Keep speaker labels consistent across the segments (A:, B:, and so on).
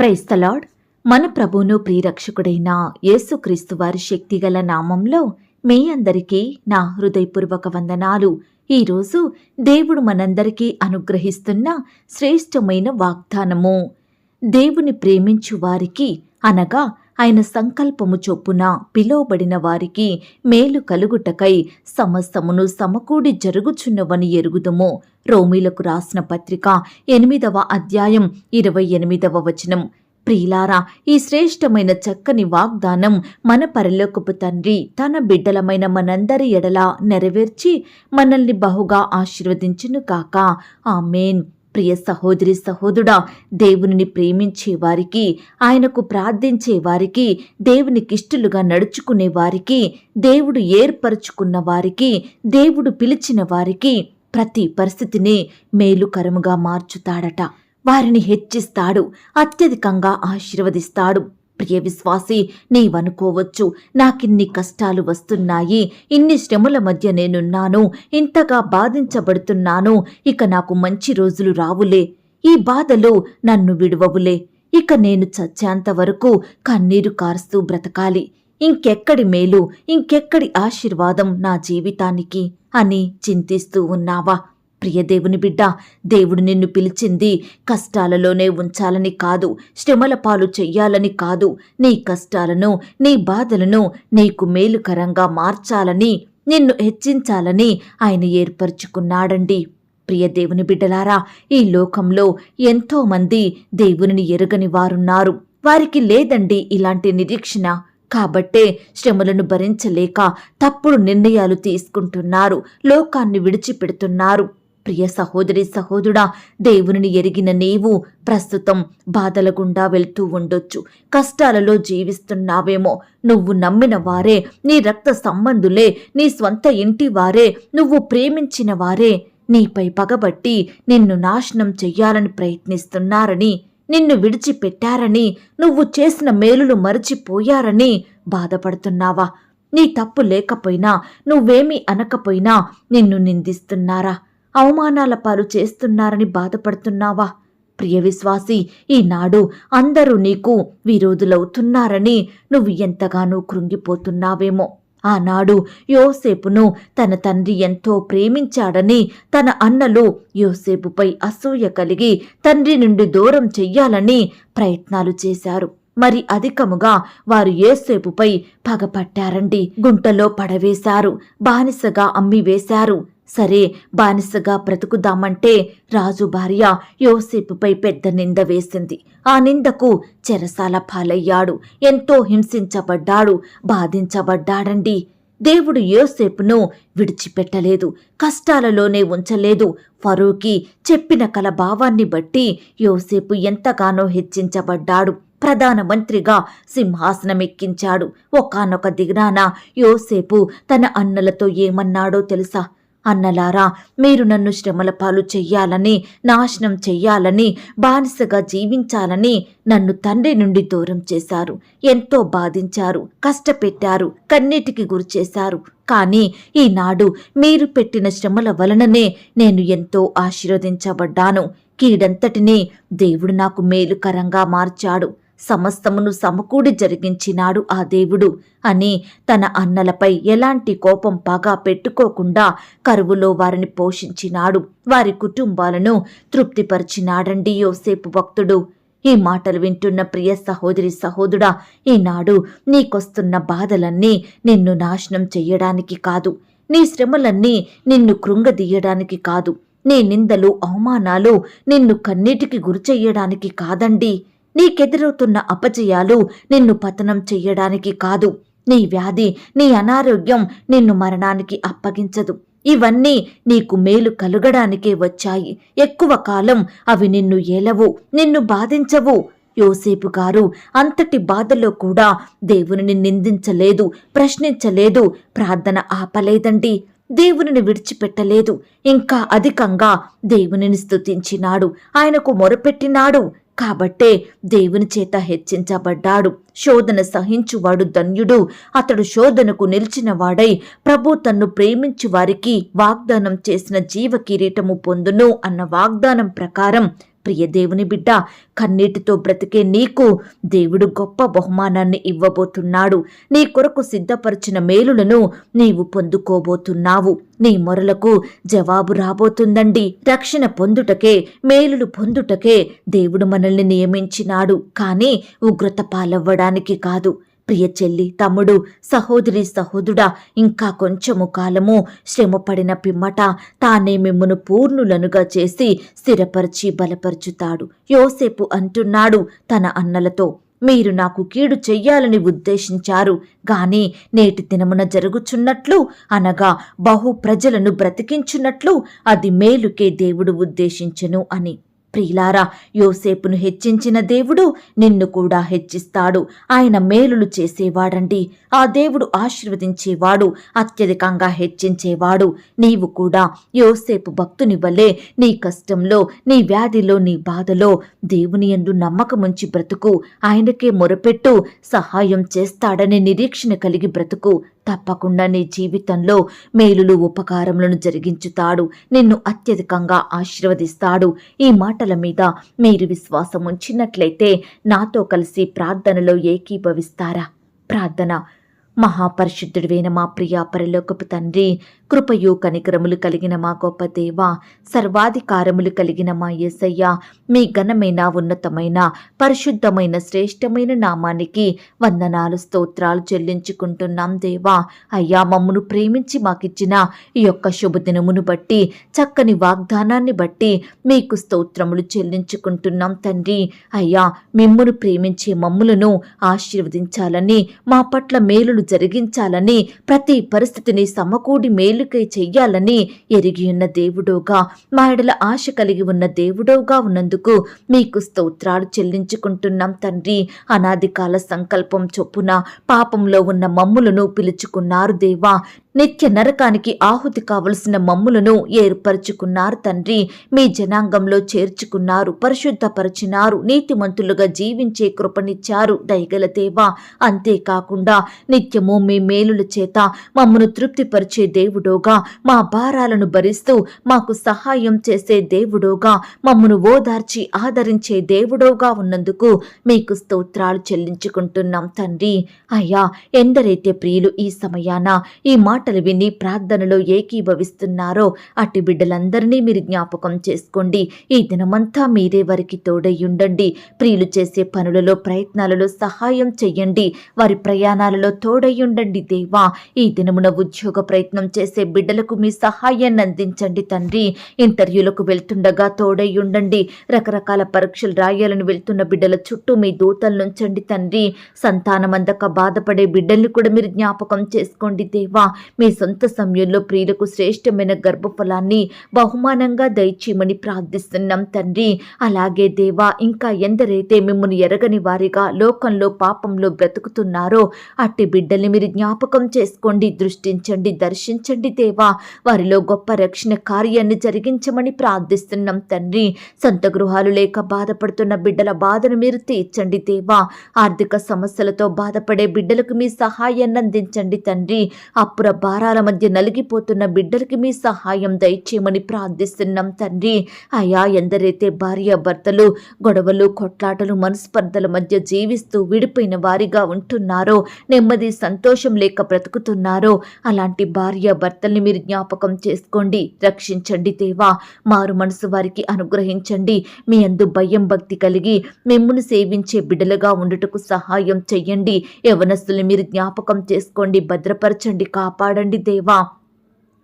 A: Praise the Lord మన ప్రభువును ప్రియరక్షకుడైన యేసుక్రీస్తు వారి శక్తిగల నామంలో మీ అందరికీ నా హృదయపూర్వక వందనాలు. ఈరోజు దేవుడు మనందరికీ అనుగ్రహిస్తున్న శ్రేష్టమైన వాగ్దానము. దేవుని ప్రేమించు వారికి అనగా ఆయన సంకల్పము చొప్పున పిలువబడిన వారికి మేలు కలుగుటకై సమస్తమును సమకూడి జరుగుచున్నవని ఎరుగుదము. రోమిలకు రాసిన పత్రిక ఎనిమిదవ అధ్యాయం ఇరవై ఎనిమిదవ వచనం. ప్రియులారా ఈ శ్రేష్టమైన చక్కని వాగ్దానం మన పరలోకపు తండ్రి తన బిడ్డలమైన మనందరి ఎడలా నెరవేర్చి మనల్ని బహుగా ఆశీర్వదించును కాక. ఆమెన్. ప్రియ సహోదరి సహోదరుడా దేవుని ప్రేమించే వారికి ఆయనకు ప్రార్థించే వారికి దేవునికిష్టులుగా నడుచుకునే వారికి దేవుడు ఏర్పరచుకున్న వారికి దేవుడు పిలిచిన వారికి ప్రతి పరిస్థితిని మేలుకరముగా మార్చుతాడట. వారిని హెచ్చిస్తాడు అత్యధికంగా ఆశీర్వదిస్తాడు. ప్రియ విశ్వాసి నీవనుకోవచ్చు. నాకిన్ని కష్టాలు వస్తున్నాయి. ఇన్ని శ్రమల మధ్య నేనున్నాను. ఇంతగా బాధించబడుతున్నాను. ఇక నాకు మంచి రోజులు రావులే. ఈ బాధలు నన్ను విడువవులే. ఇక నేను చచ్చేంత వరకు కన్నీరు కారుస్తూ బ్రతకాలి. ఇంకెక్కడి మేలు ఇంకెక్కడి ఆశీర్వాదం నా జీవితానికి అని చింతిస్తూ ఉన్నావా? ప్రియదేవుని బిడ్డ దేవుడు నిన్ను పిలిచింది కష్టాలలోనే ఉంచాలని కాదు శ్రమల పాలు చెయ్యాలని కాదు. నీ కష్టాలను నీ బాధలను నీకు మేలుకరంగా మార్చాలని నిన్ను హెచ్చించాలని ఆయన ఏర్పరచుకున్నాడండి. ప్రియ దేవుని బిడ్డలారా ఈ లోకంలో ఎంతోమంది దేవునిని ఎరగని వారున్నారు. వారికి లేదండి ఇలాంటి నిరీక్షణ. కాబట్టే శ్రమలను భరించలేక తప్పుడు నిర్ణయాలు తీసుకుంటున్నారు లోకాన్ని విడిచిపెడుతున్నారు. ప్రియ సహోదరి సహోదరుడా దేవుని ఎరిగిన నీవు ప్రస్తుతం బాధల గుండా వెళ్తూ ఉండొచ్చు. కష్టాలలో జీవిస్తున్నావేమో. నువ్వు నమ్మిన వారే నీ రక్త సంబంధులే నీ స్వంత ఇంటి వారే నువ్వు ప్రేమించిన వారే. నీపై పగబట్టి నిన్ను నాశనం చెయ్యాలని ప్రయత్నిస్తున్నారని నిన్ను విడిచిపెట్టారని నువ్వు చేసిన మేలులు మరచిపోయారని బాధపడుతున్నావా? నీ తప్పు లేకపోయినా నువ్వేమీ అనకపోయినా నిన్ను నిందిస్తున్నారా? అవమానాల పాలు చేస్తున్నారని బాధపడుతున్నావా? ప్రియ విశ్వాసి ఈనాడు అందరూ నీకు విరోధులవుతున్నారని నువ్వు ఎంతగానో కృంగిపోతున్నావేమో. ఆనాడు యోసేపును తన తండ్రి ఎంతో ప్రేమించాడని తన అన్నలు యోసేపుపై అసూయ కలిగి తండ్రి నుండి దూరం చెయ్యాలని ప్రయత్నాలు చేశారు. మరి అధికముగా వారు యోసేపుపై పగపట్టారండి. గుంటలో పడవేశారు. బానిసగా అమ్మివేశారు. సరే బానిసగా బ్రతుకుదామంటే రాజు భార్య యోసేపుపై పెద్ద నింద వేసింది. ఆ నిందకు చెరసాల పాలయ్యాడు. ఎంతో హింసించబడ్డాడు. బాధించబడ్డాడండి. దేవుడు యోసేపును విడిచిపెట్టలేదు. కష్టాలలోనే ఉంచలేదు. ఫరూకి చెప్పిన కల భావాన్ని బట్టి యోసేపు ఎంతగానో హెచ్చించబడ్డాడు. ప్రధానమంత్రిగా సింహాసనమెక్కించాడు. ఒకానొక దిగ్నాన యోసేపు తన అన్నలతో ఏమన్నాడో తెలుసా? అన్నలారా మీరు నన్ను శ్రమల పాలు చెయ్యాలని నాశనం చెయ్యాలని బానిసగా జీవించాలని నన్ను తండ్రి నుండి దూరం చేశారు. ఎంతో బాధించారు కష్టపెట్టారు కన్నీటికి గురిచేశారు కానీ ఈనాడు మీరు పెట్టిన శ్రమల వలననే నేను ఎంతో ఆశీర్వదించబడ్డాను. కీడంతటినీ దేవుడు నాకు మేలుకరంగా మార్చాడు. సమస్తమును సమకూడి జరిగించినాడు ఆ దేవుడు. అని తన అన్నలపై ఎలాంటి కోపం పగా పెట్టుకోకుండా కరువులో వారిని పోషించినాడు. వారి కుటుంబాలను తృప్తిపరిచినాడండి యోసేపు భక్తుడు. ఈ మాటలు వింటున్న ప్రియ సహోదరి సహోదరుడా ఈనాడు నీకొస్తున్న బాధలన్నీ నిన్ను నాశనం చెయ్యడానికి కాదు. నీ శ్రమలన్నీ నిన్ను కృంగదీయడానికి కాదు. నీ నిందలు అవమానాలు నిన్ను కన్నీటికి గురిచెయ్యడానికి కాదండి. నీకెదురవుతున్న అపజయాలు నిన్ను పతనం చెయ్యడానికి కాదు. నీ వ్యాధి నీ అనారోగ్యం నిన్ను మరణానికి అప్పగించదు. ఇవన్నీ నీకు మేలు కలుగడానికే వచ్చాయి. ఎక్కువ కాలం అవి నిన్ను ఏలవు నిన్ను బాధించవు. యోసేపు గారు అంతటి బాధలో కూడా దేవునిని నిందించలేదు ప్రశ్నించలేదు ప్రార్థన ఆపలేదండి. దేవునిని విడిచిపెట్టలేదు. ఇంకా అధికంగా దేవునిని స్తుతించినాడు. ఆయనకు మొరపెట్టినాడు. కాబట్టే దేవుని చేత హెచ్చించబడ్డాడు. శోధన సహించువాడు ధన్యుడు. అతడు శోధనకు నిలిచిన వాడై ప్రభు తన్ను ప్రేమించు వారికి వాగ్దానం చేసిన జీవ కిరీటము పొందును అన్న వాగ్దానం ప్రకారం ప్రియ దేవుని బిడ్డ కన్నీటితో బ్రతికే నీకు దేవుడు గొప్ప బహుమానాన్ని ఇవ్వబోతున్నాడు. నీ కొరకు సిద్ధపరిచిన మేలులను నీవు పొందుకోబోతున్నావు. నీ మొరలకు జవాబు రాబోతుందండి. రక్షణ పొందుటకే మేలులు పొందుటకే దేవుడు మనల్ని నియమించినాడు. కానీ ఉగ్రత పాలవ్వడానికి కాదు. ప్రియ చెల్లి తమ్ముడు సహోదరి సహోదుడా ఇంకా కొంచెము కాలము. శ్రమపడిన పిమ్మట తానే మిమ్మును పూర్ణులనుగా చేసి స్థిరపరిచి బలపరుచుతాడు. యోసేపు అంటున్నాడు తన అన్నలతో మీరు నాకు కీడు చెయ్యాలని ఉద్దేశించారు గాని నేటి దినమున జరుగుచున్నట్లు అనగా బహు ప్రజలను బ్రతికించున్నట్లు అది మేలుకే దేవుడు ఉద్దేశించెను అని. ప్రియులారా యోసేపును హెచ్చించిన దేవుడు నిన్ను కూడా హెచ్చిస్తాడు. ఆయన మేలులు చేసేవాడండి. ఆ దేవుడు ఆశీర్వదించేవాడు అత్యధికంగా హెచ్చించేవాడు. నీవు కూడా యోసేపు భక్తుని వల్లే నీ కష్టంలో నీ వ్యాధిలో నీ బాధలో దేవుని యందు నమ్మకముంచి బ్రతుకు. ఆయనకే మొరపెట్టు సహాయం చేస్తాడనే నిరీక్షణ కలిగి బ్రతుకు. తప్పకుండా నీ జీవితంలో మేలులు ఉపకారములను జరిగించుతాడు. నిన్ను అత్యధికంగా ఆశీర్వదిస్తాడు. ఈ మాటల మీద మీరు విశ్వాసం ఉంచినట్లయితే నాతో కలిసి ప్రార్థనలో ఏకీభవిస్తారా? ప్రార్థన మహాపరిశుద్ధుడివైన మా ప్రియ పరిలోకపు తండ్రి కృపయు కనికరములు కలిగిన మా గొప్ప దేవ సర్వాధికారములు కలిగిన మా యేసయ్య మీ ఘనమైన ఉన్నతమైన పరిశుద్ధమైన శ్రేష్టమైన నామానికి వందనాలు స్తోత్రాలు చెల్లించుకుంటున్నాం దేవా. అయ్యా మమ్మును ప్రేమించి మాకిచ్చిన ఈ యొక్క శుభదినమును బట్టి చక్కని వాగ్దానాన్ని బట్టి మీకు స్తోత్రములు చెల్లించుకుంటున్నాం తండ్రి. అయ్యా మిమ్మను ప్రేమించే మమ్ములను ఆశీర్వదించాలని మా పట్ల మేలులు జరిగించాలని ప్రతి పరిస్థితిని సమకూడి మేలు మేలుకై చెయ్యాలని ఎరిగి ఉన్న దేవుడోగా మా ఎడల ఆశ కలిగి ఉన్న దేవుడోగా ఉన్నందుకు మీకు స్తోత్రాలు చెల్లించుకుంటున్నాం తండ్రి. అనాది కాల సంకల్పం చొప్పున పాపంలో ఉన్న మమ్ములను పిలుచుకున్నారు దేవా. నిత్య నరకానికి ఆహుతి కావలసిన మమ్ములను ఏర్పరచుకున్నారు తండ్రి. మీ జనాంగంలో చేర్చుకున్నారు పరిశుద్ధపరచినారు నీతిమంతులుగా జీవించే కృపనిచ్చారు దయగల దేవా. అంతేకాకుండా నిత్యము మీ మేలుల చేత మమ్మను తృప్తిపరిచే దేవుడోగా. మా భారాలను భరిస్తూ మాకు సహాయం చేసే దేవుడోగా. మమ్మను ఓదార్చి ఆదరించే దేవుడోగా ఉన్నందుకు మీకు స్తోత్రాలు చెల్లించుకుంటున్నాం తండ్రి. అయ్యా ఎందరైతే ప్రియులు ఈ సమయాన ఈ మాట మాటలు విని ప్రార్థనలో ఏకీభవిస్తున్నారో అట్టి బిడ్డలందరినీ మీరు జ్ఞాపకం చేసుకోండి. ఈ దినమంతా మీరే వారికి తోడయ్యుండండి ప్రియులు చేసే పనులలో ప్రయత్నాలలో సహాయం చెయ్యండి. వారి ప్రయాణాలలో తోడయ్యుండండి దేవా. ఈ దినమున ఉద్యోగ ప్రయత్నం చేసే బిడ్డలకు మీ సహాయాన్ని అందించండి తండ్రి. ఇంటర్వ్యూలకు వెళ్తుండగా తోడయ్యుండండి రకరకాల పరీక్షలు రాయాలని వెళ్తున్న బిడ్డల చుట్టూ మీ దూతలు నుంచండి తండ్రి. సంతానం అందక బాధపడే బిడ్డల్ని కూడా మీరు జ్ఞాపకం చేసుకోండి దేవా. మీ సొంత సమయంలో ప్రియులకు శ్రేష్టమైన గర్భఫలాన్ని బహుమానంగా దయచేయమని ప్రార్థిస్తున్నాం తండ్రి. అలాగే దేవా ఇంకా ఎందరైతే మిమ్మల్ని ఎరగని వారిగా లోకంలో పాపంలో బ్రతుకుతున్నారో అట్టి బిడ్డల్ని మీరు జ్ఞాపకం చేసుకోండి దృష్టించండి దర్శించండి దేవా. వారిలో గొప్ప రక్షణ కార్యాన్ని జరిగించమని ప్రార్థిస్తున్నాం తండ్రి. సొంత గృహాలు లేక బాధపడుతున్న బిడ్డల బాధను మీరు తీర్చండి దేవా. ఆర్థిక సమస్యలతో బాధపడే బిడ్డలకు మీ సహాయాన్ని అందించండి తండ్రి. అప్పుర భారాల మధ్య నలిగిపోతున్న బిడ్డలకి మీ సహాయం దయచేయమని ప్రార్థిస్తున్నాం తండ్రి. అయా ఎందరైతే భార్య భర్తలు గొడవలు కొట్లాటలు మనస్పర్ధల మధ్య జీవిస్తూ విడిపోయిన వారిగా ఉంటున్నారో నెమ్మది సంతోషం లేక బ్రతుకుతున్నారో అలాంటి భార్య భర్తల్ని మీరు జ్ఞాపకం చేసుకోండి. రక్షించండి దేవా. మారు మనసు వారికి అనుగ్రహించండి. మీ అందు భయం భక్తి కలిగి మిమ్మును సేవించే బిడ్డలుగా ఉండుటకు సహాయం చెయ్యండి. యవనస్తుల్ని మీరు జ్ఞాపకం చేసుకోండి. భద్రపరచండి. కాపాడండి దేవా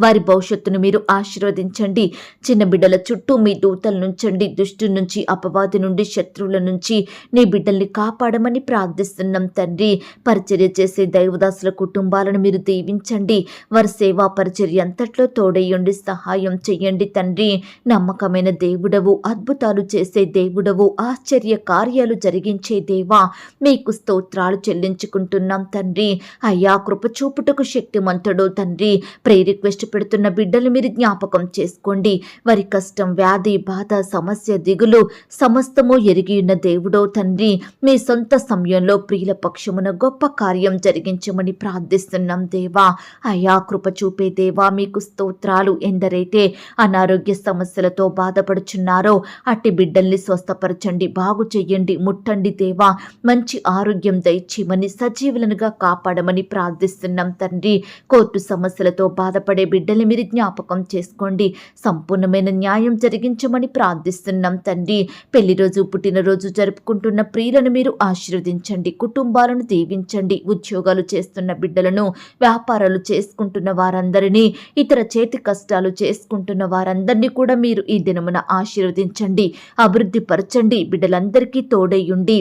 A: వారి భవిష్యత్తును మీరు ఆశీర్వదించండి. చిన్న బిడ్డల చుట్టూ మీ దూతల నుంచండి దుష్టు నుంచి అపవాది నుండి శత్రువుల నుంచి. నీ బిడ్డల్ని కాపాడమని ప్రార్థిస్తున్నాం తండ్రి. పరిచర్య చేసే దైవదాసుల కుటుంబాలను మీరు దీవించండి. వారి సేవా పరిచర్య అంతట్లో తోడయ్యండి సహాయం చెయ్యండి తండ్రి. నమ్మకమైన దేవుడవు అద్భుతాలు చేసే దేవుడవు ఆశ్చర్య కార్యాలు జరిగించే దేవా మీకు స్తోత్రాలు చెల్లించుకుంటున్నాం తండ్రి. అయ్యా కృపచూపుటకు శక్తిమంతుడు తండ్రి. ప్రే రిక్వెస్ట్ పెడుతున్న బిడ్డలు మీరు జ్ఞాపకం చేసుకోండి. వారి కష్టం వ్యాధి బాధ సమస్య దిగులు సమస్తము ఎరిగి ఉన్న దేవుడో తండ్రి. మీ సొంత సమయంలో ప్రియుల పక్షమున గొప్ప కార్యం జరిగించమని ప్రార్థిస్తున్నాం దేవా. అయా కృప చూపే దేవా మీకు స్తోత్రాలు ఎందరైతే అనారోగ్య సమస్యలతో బాధపడుచున్నారో అట్టి బిడ్డల్ని స్వస్థపరచండి బాగు చెయ్యండి ముట్టండి దేవా. మంచి ఆరోగ్యం దయచేయమని సజీవులనుగా కాపాడమని ప్రార్థిస్తున్నాం తండ్రి. కోర్టు సమస్యలతో బాధపడే బిడ్డలు మీరు జ్ఞాపకం చేసుకోండి. సంపూర్ణమైన న్యాయం జరిగించమని ప్రార్థిస్తున్నాం తండ్రి. పెళ్ళి రోజు పుట్టినరోజు జరుపుకుంటున్న ప్రియులను మీరు ఆశీర్వదించండి. కుటుంబాలను దీవించండి. ఉద్యోగాలు చేస్తున్న బిడ్డలను వ్యాపారాలు చేసుకుంటున్న వారందరినీ ఇతర చేతి కష్టాలు చేసుకుంటున్న వారందరినీ కూడా మీరు ఈ దినమున ఆశీర్వదించండి. అభివృద్ధి పరచండి. బిడ్డలందరికీ తోడయ్యుండి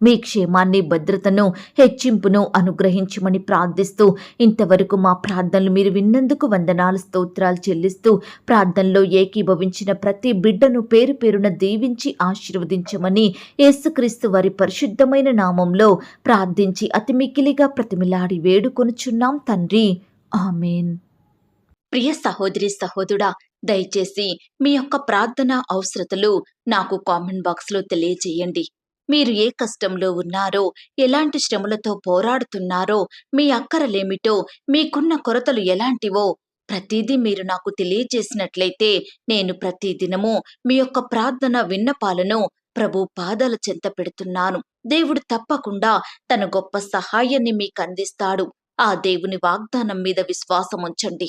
A: మీ క్షేమాన్ని భద్రతను హెచ్చింపును అనుగ్రహించమని ప్రార్థిస్తూ ఇంతవరకు మా ప్రార్థనలు మీరు విన్నందుకు వందనాలు స్తోత్రాలు చెల్లిస్తూ ప్రార్థనలో ఏకీభవించిన ప్రతి బిడ్డను పేరు పేరున దీవించి ఆశీర్వదించమని యేసుక్రీస్తు వారి పరిశుద్ధమైన నామంలో ప్రార్థించి అతి మిక్కిలిగా ప్రతిమిలాడి వేడుకొనుచున్నాం తండ్రి. ఆమెన్. ప్రియ సహోదరి సహోదరుడా దయచేసి మీ యొక్క ప్రార్థన అవసరతలు నాకు కామెంట్ బాక్స్లో తెలియజేయండి. మీరు ఏ కష్టంలో ఉన్నారో ఎలాంటి శ్రమలతో పోరాడుతున్నారో మీ అక్కరలేమిటో మీకున్న కొరతలు ఎలాంటివో ప్రతిదీ మీరు నాకు తెలియజేసినట్లయితే నేను ప్రతిదినము మీ యొక్క ప్రార్థన విన్నపాలను ప్రభు పాదాల చెంత పెడుతున్నాను. దేవుడు తప్పకుండా తన గొప్ప సహాయాన్ని మీకు అందిస్తాడు. ఆ దేవుని వాగ్దానం మీద విశ్వాసం ఉంచండి